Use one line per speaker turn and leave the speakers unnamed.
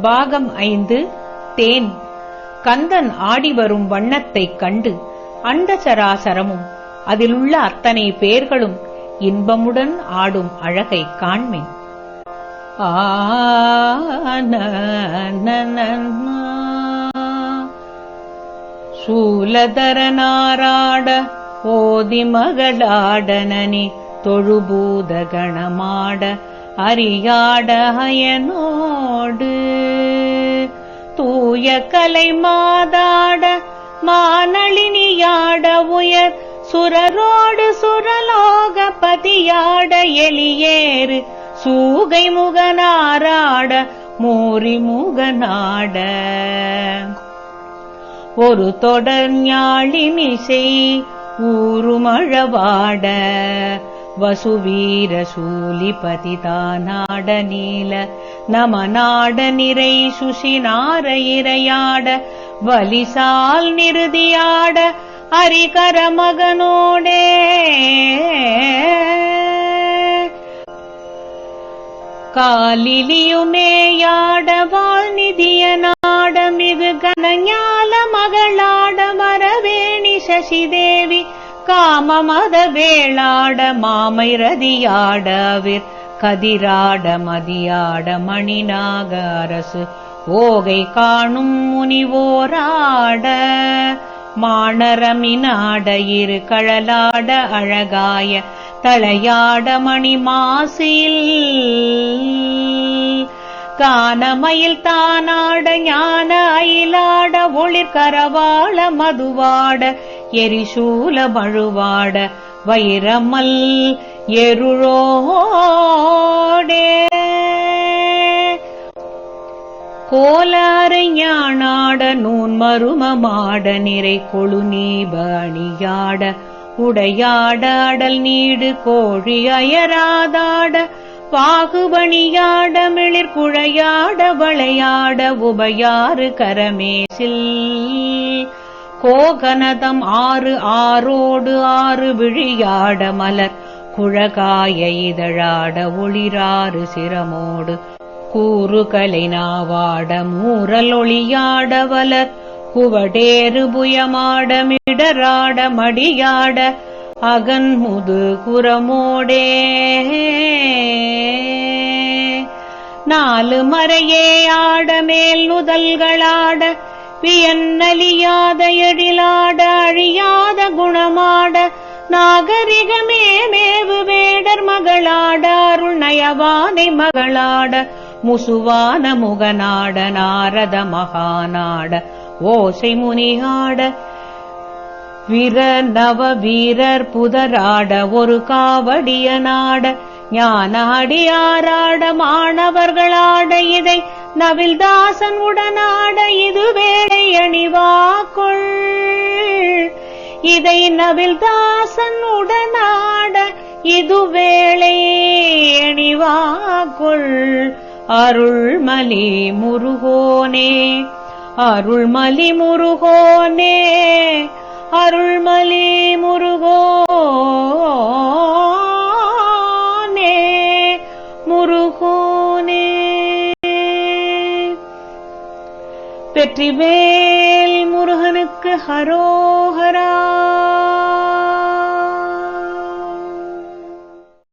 பாகம் ஐந்து தேன். கந்தன் ஆடி வரும் வண்ணத்தைக் கண்டு அண்டசராசரமும் அதிலுள்ள அத்தனை பேர்களும் இன்பமுடன் ஆடும் அழகைக் காண்மின். சூலதரனாராட ஓதி மகளாடனனி தொழுபூத கணமாட அறியாட அயனோடு. தூய கலை மாதாட மானளினியாட உயர் சுரரோடு சுரலோக பதியாட எளியேறு சூகை முகனாராட மோரி முகனாட. ஒரு தொடர் ஞாழினிசை ஊருமழவாட வசுவீரசூலிபதிதானாடநீல சூலிபதி தானாட நமநாட நிறை சுஷினார இரையாட. வலிசால் நிறுதியாட அரிகர மகனோடே. காலிலியுமேயாட வாழ்நிதிய நாட மிகு கனஞால மகளாட. மரவேணி சசிதேவி காமமத வேளாட மாமை ரதியாடவிர் கதிராட மதியாட மணிநாக அரசு. ஓகை காணும் முனிவோராட மாணரமினாட இரு கழலாட அழகாய தளையாட மணி மாசில் கானமயில் தானாட ஞான அயிலாட ஒளிர் கரவாள மதுவாட எரிசூல மழுவாட வைரமல் எருளோடே கோலாறு ஞானாட நூன் மருமமாட நிறை கொழு நீபணியாட உடையாட அடல் நீடு கோழி அயராதாட பாகுபணியாட மிளிர் குழையாட வளையாட உபயாறு கரமேசில். கோகனதம் ஆறு ஆரோடு ஆறு விழியாட மலர். குழகாய இதழாட ஒளிராறு சிரமோடு. கூறுகலை நாவாட மூரல் ஒளியாட வலர் குவடேறு புயமாட மிடராட மடியாட. அகன்முது குரமோடே. நாலு மறையே ஆட மேல் நுதல்களாட. பியன்னலியாத எழிலாட அழியாத குணமாட நாகரிகமே மேவு வேடர் மகளாட அருள் நயவானை மகளாட முசுவான முகநாட நாரத மகாநாட ஓசை முனியாட வீர நவ வீரர் புதராட ஒரு காவடிய நாட ஞான அடியாராட மாணவர்களாட இதை நவில்தாசன் உடனாட இதுவே இதை நவில் தாசன் உடனாட இது வேளை அணிவாக்குள் அருள்மலி முருகோனே அருள்மலி முருகோனே அருள்மலி முருகோனே முருகோனே. வெற்றிவேல் हरो